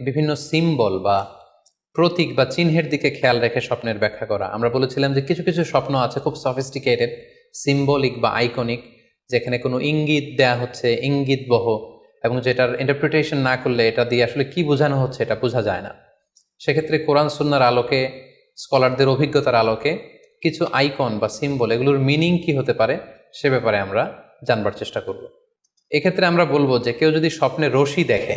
বিভিন্ন সিম্বল বা প্রতীক বা চিহ্নের দিকে খেয়াল রেখে স্বপ্নের ব্যাখ্যা করা। আমরা বলেছিলাম যে কিছু কিছু স্বপ্ন আছে খুব সফিস্টিকেটেড সিম্বলিক বা আইকনিক যেখানে কোনো ইঙ্গিত দেয়া হচ্ছে, ইঙ্গিত বহ, এবং যেটার ইন্টারপ্রিটেশন না করলে এটা দিয়ে আসলে কি বোঝানো হচ্ছে এটা বোঝা যায় না। সেক্ষেত্রে কোরআন সুন্নার আলোকে স্কলারদের অভিজ্ঞতার আলোকে কিছু আইকন বা সিম্বল এগুলোর মিনিং কি হতে পারে সে ব্যাপারে আমরা জানবার চেষ্টা করব। এক্ষেত্রে আমরা বলব যে কেউ যদি স্বপ্নে রশি দেখে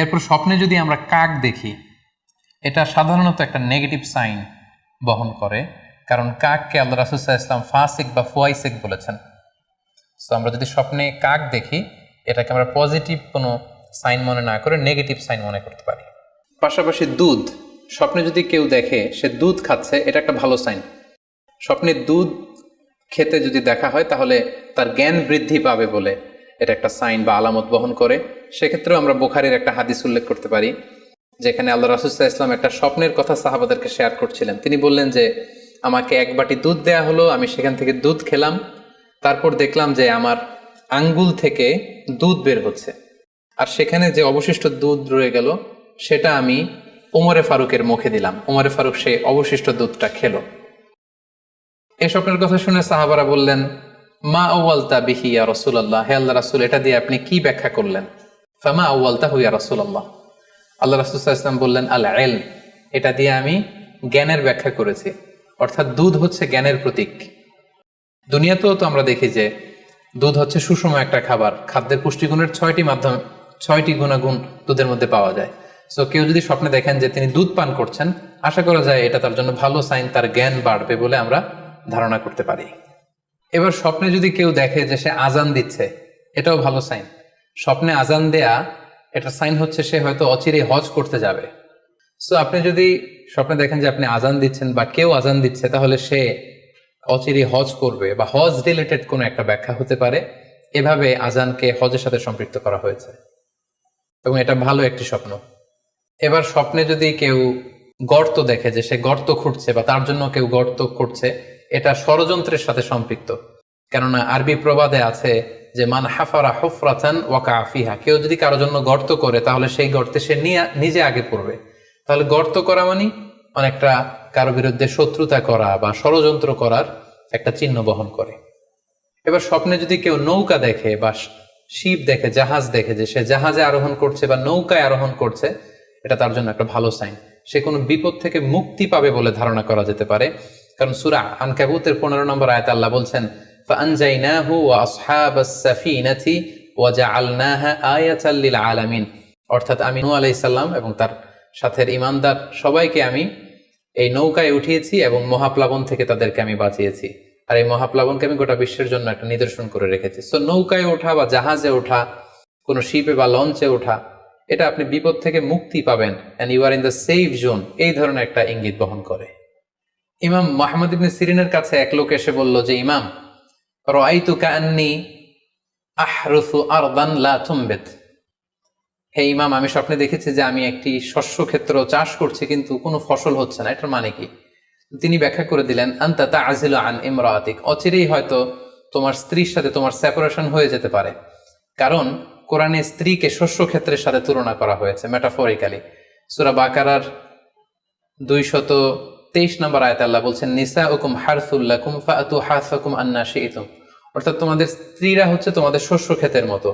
এরপর স্বপ্নে যদি আমরা কাক দেখি, এটা সাধারণত একটা নেগেটিভ সাইন বহন করে, কারণ কাককে আল্লাহ রাসুসাহ ইসলাম ফাসিক বা ফুয়াইসিক বলেছেন। সো আমরা যদি স্বপ্নে কাক দেখি, এটাকে আমরা পজিটিভ কোনো সাইন মনে না করে নেগেটিভ সাইন মনে করতে পারি। পাশাপাশি দুধ, স্বপ্নে যদি কেউ দেখে সে দুধ খাচ্ছে, এটা একটা ভালো সাইন স্বপ্নে দুধ খেতে যদি দেখা হয়, তাহলে তার জ্ঞান বৃদ্ধি পাবে বলে এটা একটা সাইন বা আলামত বহন করে, সেক্ষেত্রেও আমরা বোখারির একটা হাদিস উল্লেখ করতে পারি, যেখানে আল্লাহ রাসুসাহ ইসলাম একটা স্বপ্নের কথা সাহাবাদেরকে শেয়ার করছিলেন। তিনি বললেন যে, আমাকে এক বাটি দুধ দেয়া হলো, আমি সেখান থেকে দুধ খেলাম, তারপর দেখলাম যে আমার আঙ্গুল থেকে দুধ বের হচ্ছে। আর সেখানে যে অবশিষ্ট দুধ রয়ে গেল, সেটা আমি ওমরে ফারুকের মুখে দিলাম। ওমরে ফারুক সেই অবশিষ্ট দুধটা খেলো। এই স্বপ্নের কথা শুনে সাহাবারা বললেন মা আউয়ালতা বিহি ইয়া রসুল্লাহ হে আল্লাহ রাসুল, এটা দিয়ে আপনি কি ব্যাখ্যা করলেন? ফামা আউয়ালতা হুইয়া রসুল্লাহ আল্লাহ রাসুল ইসলাম বললেন, আল এল এটা দিয়ে আমি জ্ঞানের ব্যাখ্যা করেছি। অর্থাৎ দুধ হচ্ছে জ্ঞানের প্রতীক। দুনিয়াতেও তো আমরা দেখি যে দুধ হচ্ছে সুষম একটা খাবার। খাদ্যের পুষ্টিগুণের ছয়টি মাধ্যম, ছয়টি গুণাগুণ দুধের মধ্যে পাওয়া যায়। সো কেউ যদি স্বপ্নে দেখেন যে তিনি দুধ পান করছেন, আশা করা যায় এটা তার জন্য ভালো সাইন, তার জ্ঞান বাড়বে বলে আমরা ধারণা করতে পারি। এবার স্বপ্নে যদি কেউ দেখে যে সে আজান দিচ্ছে, এটাও ভালো সাইন স্বপ্নে আজান দেয়া, এটা সাইন হচ্ছে সে হয়তো অচিরে হজ করতে যাবে। সো আপনি যদি স্বপ্নে দেখেন যে আপনি আজান দিচ্ছেন বা কেউ আজান দিচ্ছে, তাহলে সে অচিরে হজ করবে বা হজ রিলেটেড কোনো একটা ব্যাখ্যা হতে পারে। এভাবে আজানকে হজের সাথে সম্পৃক্ত করা হয়েছে। এবং এটা ভালো একটি স্বপ্ন। এবার স্বপ্নে যদি কেউ গর্ত দেখে যে সে গর্ত খুঁড়ছে বা তার জন্য কেউ গর্ত করছে এটা ষড়যন্ত্রের সাথে সম্পৃক্ত। কেননা আরবি প্রবাদে আছে যে, মান হাফারা হুফরাতান ওয়াকা আফিহা কেউ যদি কারোর জন্য গর্ত করে, তাহলে সেই গর্তে সে নিজে আগে পড়বে। তাহলে গর্ত করা মানে? অনেকটা কারও বিরুদ্ধে শত্রুতা করা বা ষড়যন্ত্র করার একটা চিহ্ন বহন করে। এবার স্বপ্নে যদি কেউ নৌকা দেখে বা শিপ দেখে, জাহাজ দেখে যে, সে জাহাজে আরোহণ করছে বা নৌকায় আরোহণ করছে, এটা তার জন্য একটা ভালো সাইন। সে কোনো বিপদ থেকে মুক্তি পাবে বলে ধারণা করা যেতে পারে। কারণ সুরা আনকাবুতের পনেরো নম্বর আয়ত আল্লাহ বলছেন فأنجيناه وأصحاب السفينة وجعلناها آية للعالمين অর্থাৎ আমি নূহ আলাইহিস সালাম এবং তার সাথের ইমানদার সবাইকে আমি এই নৌকায় উঠিয়েছি এবং মহাপ্লাবন থেকে তাদেরকে আমি বাঁচিয়েছি আর এই মহাপ্লাবনকে আমি গোটা বিশ্বের জন্য একটা নিদর্শন করে রেখেছি সো নৌকায় ওঠা বা জাহাজে ওঠা কোনো শিপে বা লঞ্চে ওঠা এটা আপনি বিপদ থেকে মুক্তি পাবেন and you are in the safe zone এই ধরনের একটা ইঙ্গিত বহন করে ইমাম মাহমুদ ইবনে সিরিনের কাছে এক লোক এসে বলল যে, ইমাম রাইতু কান্নি আহরুসু আরদান লা হে ইমাম, আমি স্বপ্নে দেখেছি যে আমি একটি শস্য ক্ষেত্র চাষ করছি, কিন্তু কোনো ফসল হচ্ছে না। এটার মানে কি? তিনি ব্যাখ্যা করে দিলেন, আন্তা তা আজিল আন ইমরাতিক। অচিরেই হয়তো তোমার স্ত্রীর সাথে তোমার সেপারেশন হয়ে যেতে পারে। কারণ, কোরআনে স্ত্রীকে শস্য ক্ষেত্রের সাথে তুলনা করা হয়েছে মেটাফরিক্যালি সুরা বাকারার দুই শত তেইশ নম্বর আয়ত আল্লাহ বলছেন নিসা উকুম হারসুল্লাকুম ফাতু হাসাকুম আন্না শিইতুম অর্থাৎ তোমাদের স্ত্রীরা হচ্ছে তোমাদের শস্য ক্ষেতের মতো।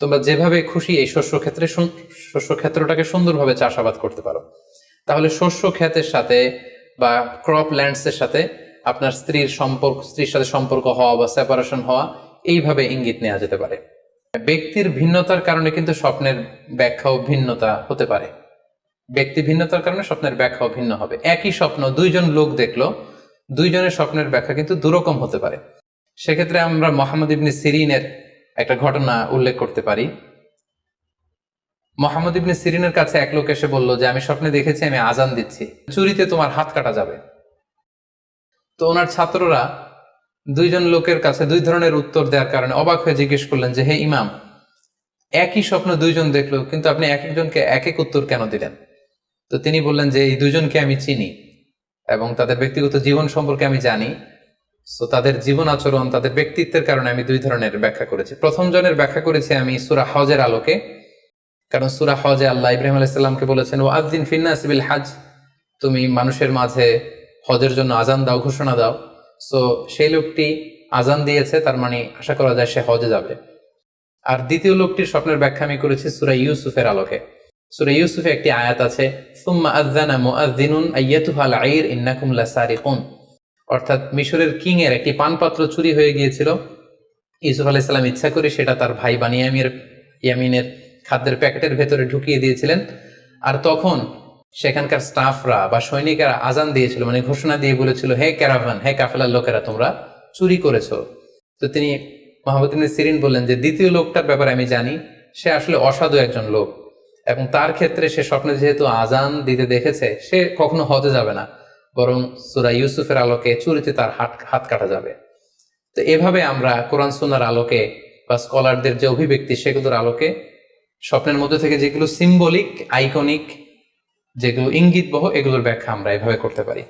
তোমরা যেভাবে খুশি এই শস্য ক্ষেত্রে শস্য ক্ষেত্রটাকে সুন্দরভাবে চাষাবাদ করতে পারো। তাহলে শস্য ক্ষেতের সাথে বা ক্রপ ল্যান্ডসের সাথে আপনার স্ত্রীর সম্পর্ক, স্ত্রীর সাথে সম্পর্ক হওয়া বা সেপারেশন হওয়া এইভাবে ইঙ্গিত নেওয়া যেতে পারে। ব্যক্তির ভিন্নতার কারণে কিন্তু স্বপ্নের ব্যাখ্যাও ভিন্নতা হতে পারে। ব্যক্তি ভিন্নতার কারণে স্বপ্নের ব্যাখ্যাও ভিন্ন হবে। একই স্বপ্ন দুইজন লোক দেখল, দুইজনের স্বপ্নের ব্যাখ্যা কিন্তু দুরকম হতে পারে। সেক্ষেত্রে আমরা মোহাম্মদ ইবনে সিরিনের একটা ঘটনা উল্লেখ করতে পারি। মোহাম্মদ ইবনে সিরিনের কাছে এক লোক এসে বলল যে, আমি স্বপ্নে দেখেছি, আমি আজান দিচ্ছি। চুরিতে তোমার হাত কাটা যাবে। তো ওনার ছাত্ররা দুইজন লোকের কাছে দুই ধরনের উত্তর দেওয়ার কারণে অবাক হয়ে জিজ্ঞেস করলেন যে, হে ইমাম, একই স্বপ্ন দুইজন দেখল, কিন্তু আপনি এক একজনকে এক এক উত্তর কেন দিলেন? তো তিনি বললেন যে, এই দুজনকে আমি চিনি এবং তাদের ব্যক্তিগত জীবন সম্পর্কে আমি জানি। সো তাদের জীবন আচরণ, তাদের ব্যক্তিত্বের কারণে আমি দুই ধরনের ব্যাখ্যা করেছি। প্রথম জনের ব্যাখ্যা করেছি আমি সুরা হজের আলোকে। কারণ সুরা হজে আল্লাহ ইব্রাহিম আলাইসাল্লামকে বলেছেন ও আজদিন ফিন্নাস বিল হাজ। তুমি মানুষের মাঝে হজের জন্য আজান দাও, ঘোষণা দাও। সো সেই লোকটি আজান দিয়েছে, তার মানে আশা করা যায় সে হজে যাবে। আর দ্বিতীয় লোকটির স্বপ্নের ব্যাখ্যা আমি করেছি সুরা ইউসুফের আলোকে। সুরা ইউসুফে একটি আয়াত আছে অর্থাৎ মিশরের কিং এর একটি পানপাত্র চুরি হয়ে গিয়েছিল। ইউসুফ আলাইসাল্লাম ইচ্ছা করে সেটা তার ভাই বানিয়ামির ইয়ামিনের খাদ্যের প্যাকেটের ভেতরে ঢুকিয়ে দিয়েছিলেন। আর তখন সেখানকার স্টাফরা বা সৈনিকেরা আজান দিয়েছিল মানে ঘোষণা দিয়ে বলেছিল, হে ক্যারাভান, হে কাফেলার লোকেরা, তোমরা চুরি করেছ। তো তিনি মোহাম্মদ ইবনে সিরিন বললেন যে, দ্বিতীয় লোকটার ব্যাপারে আমি জানি, সে আসলে অসাধু একজন লোক। এবং তার ক্ষেত্রে সে স্বপ্নে যেহেতু আজান দিতে দেখেছে, সে কখনো হতে যাবে না। বরং সুরা ইউসুফের আলোকে চুরিতে তার হাত হাত কাটা যাবে। তো এভাবে আমরা কোরআন সুনার আলোকে বা স্কলারদের যে অভিব্যক্তি, সেগুলোর আলোকে স্বপ্নের মধ্যে থেকে যেগুলো সিম্বলিক আইকনিক যেগুলো ইঙ্গিত বহ এগুলোর ব্যাখ্যা আমরা এভাবে করতে পারি।